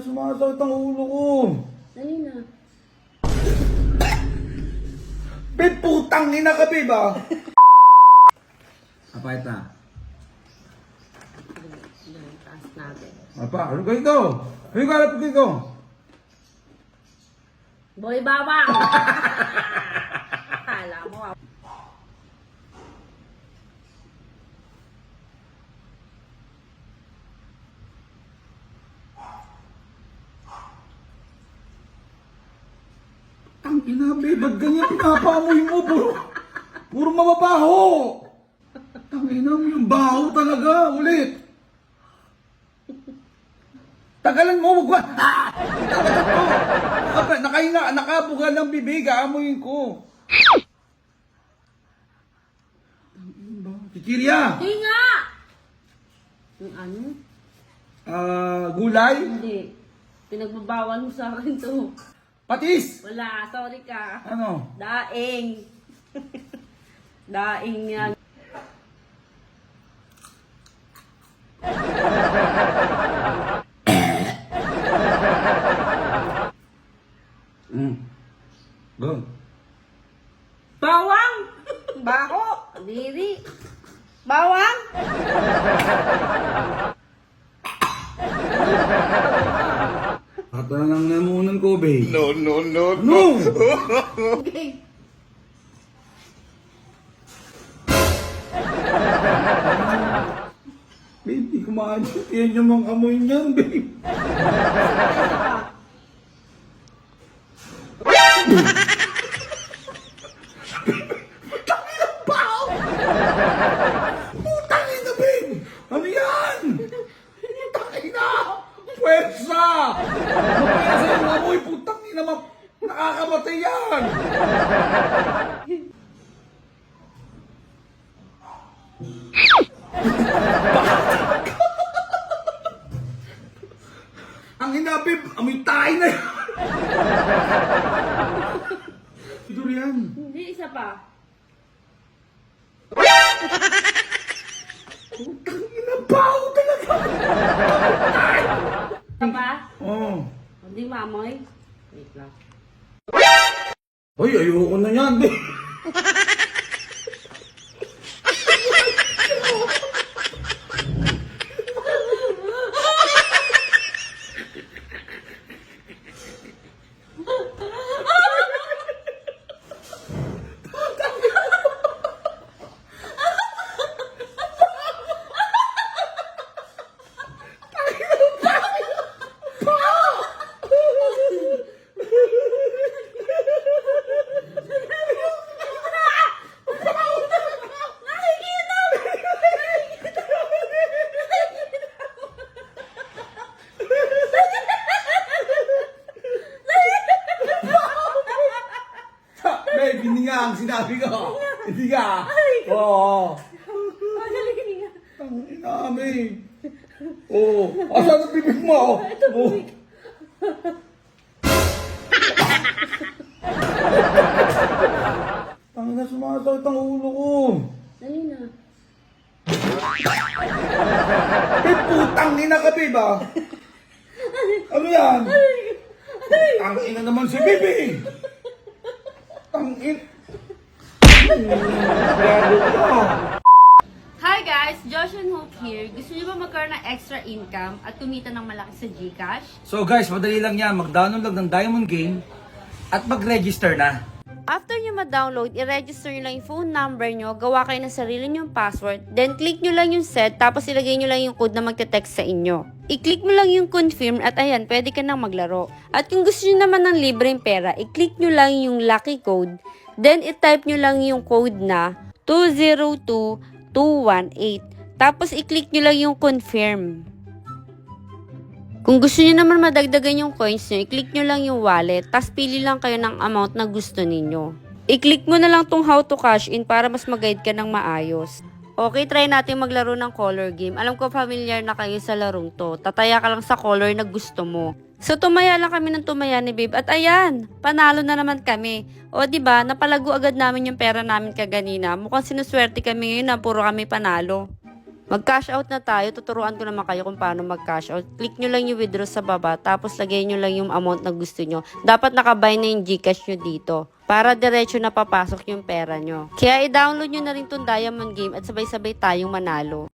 sumasakit ang ulo ko. Dali na. Babe, putang ina ka, babe, ah. Apa, ito. Yan, taas natin. Apa, ano ka ito? Ano ka harap ko ito? Boy Bawang! Akala mo ah. Ang ina, babe, ba't ganyan pinapaamoy mo? Puro, puro mababaho. Ang ina mo yung baho talaga. Ulit. Tagalan mo, wag Ah! Tagalan ko. Naka, nakahinga, nakabuga ng bibig, aamuyin ko. Kikirya. Hindi nga! Yung ano? Ah, gulay. Hindi. Pinagbabawal mo sa akin to. Patis. Wala, sorry ka. Ano? Daing. Daing yan. Mm. Go. Bawang! Bako! Diri! Bawang! At na lang namunan ko, babe. No, no, no, No! Okay. babe, di ko maintindihan yung mga amoy niyan, babe. Pwersa! Mapwersa yung amoy, putang ina, ma... nakakamatay yan! Ang ina, babe, amoy tayo na yan! Ito yan. Hindi, isa pa. Putang ina, baho talaga! Isa pa? Oh. Hindi mamoy. Wait lang. Hoy, ayoko na yan. Babe, hindi nga ang sinabi ko. Hindi nga. Oo. Magaling nga. Ang ina, babe. Oo. Asan ang bibig mo? Ito, bibig. Ang ina, sumasakit ang ulo ko. Dali na. Babe, putang ina ka, babe, ah. Ano yan? Ang ina naman si Bibi. Ka. Hi guys! Josh and Hope here. Gusto niyo ba magkaroon ng extra income at kumita ng malaki sa Gcash? So guys, madali lang yan. Mag-download lang ng Diamond Game at mag-register na. After nyo ma-download, i-register nyo lang yung phone number nyo, gawa kayo ng sarili nyong password, then click nyo lang yung set, tapos ilagay nyo lang yung code na magte-text sa inyo. I-click mo lang yung confirm at ayan, pwede ka nang maglaro. At kung gusto nyo naman ng libreng pera, i-click nyo lang yung lucky code, then i-type nyo lang yung code na 202218. Tapos i-click nyo lang yung confirm. Kung gusto niyo naman madagdagan yung coins niyo, i-click nyo lang yung wallet, tas pili lang kayo ng amount na gusto ninyo. I-click mo na lang tong how to cash in para mas mag-guide ka ng maayos. Okay, try natin maglaro ng color game. Alam ko familiar na kayo sa larong to. Tataya ka lang sa color na gusto mo. So tumaya lang kami ng tumaya ni Babe at ayan, panalo na naman kami. O di ba, napalago agad namin yung pera namin kaganina. Mukhang sinuswerte kami ngayon na puro kami panalo. Mag-cash out na tayo. Tuturuan ko naman kayo kung paano mag-cash out. Click nyo lang yung withdraw sa baba, tapos lagay nyo lang yung amount na gusto nyo. Dapat nakabay na yung Gcash nyo dito. Para diretso na papasok yung pera nyo. Kaya i-download nyo na rin tong Diamond Game at sabay-sabay tayong manalo.